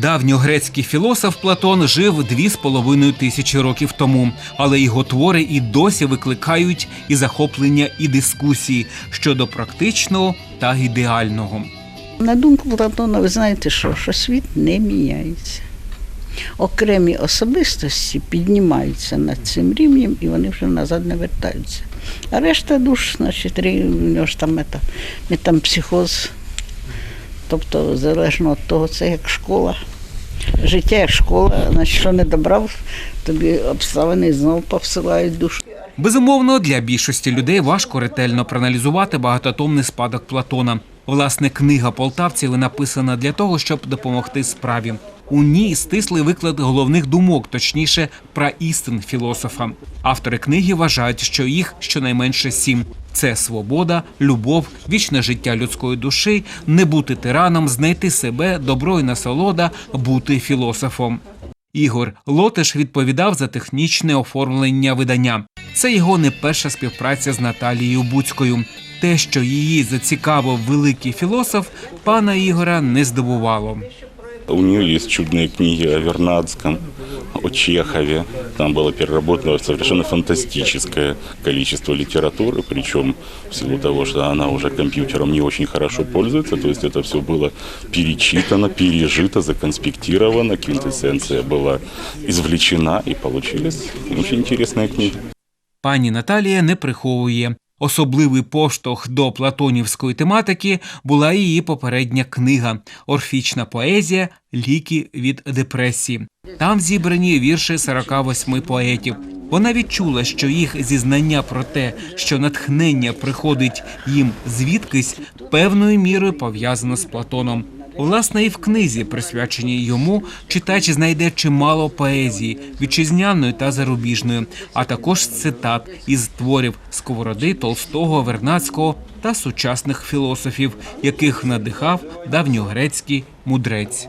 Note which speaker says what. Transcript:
Speaker 1: Давньогрецький філософ Платон жив дві з половиною тисячі років тому, але його твори і досі викликають і захоплення, і дискусії щодо практичного та ідеального.
Speaker 2: На думку Платона, ви знаєте що, що світ не міняється. Окремі особистості піднімаються над цим рівнем і вони вже назад не вертаються. А решта душ, значить, у нього ж там мета, метампсихоз. Тобто, залежно від того, це як школа. Життя як школа, значить, що не добрав, тобі обставини знову повсилають душу.
Speaker 1: Безумовно, для більшості людей важко ретельно проаналізувати багатотомний спадок Платона. Власне, книга полтавців написана для того, щоб допомогти справі. У ній стислий виклад головних думок, точніше, про істин філософа. Автори книги вважають, що їх щонайменше сім: це свобода, любов, вічне життя людської душі, не бути тираном, знайти себе, добро і насолода, бути філософом. Ігор Лотиш відповідав за технічне оформлення видання. Це його не перша співпраця з Наталією Буцькою. Те, що її зацікавив великий філософ, пана Ігора не здивувало.
Speaker 3: У нее есть чудные книги о Вернадском, о Чехове. Там было переработано совершенно фантастическое количество литературы, причем в силу того, что она уже компьютером не очень хорошо пользуется, то есть это все было перечитано, пережито, законспектировано, квинтэссенция была извлечена и получились очень интересные книги.
Speaker 1: Пані Наталія не приховує. Особливий поштовх до платонівської тематики була її попередня книга Орфічна поезія Ліки від депресії. Там зібрані вірші 48 поетів. Вона відчула, що їх зізнання про те, що натхнення приходить їм звідкись, певною мірою пов'язано з Платоном. Власне, і в книзі, присвяченій йому, читач знайде чимало поезії, вітчизняної та зарубіжної, а також цитат із творів Сковороди, Толстого, Вернацького та сучасних філософів, яких надихав давньогрецький мудрець.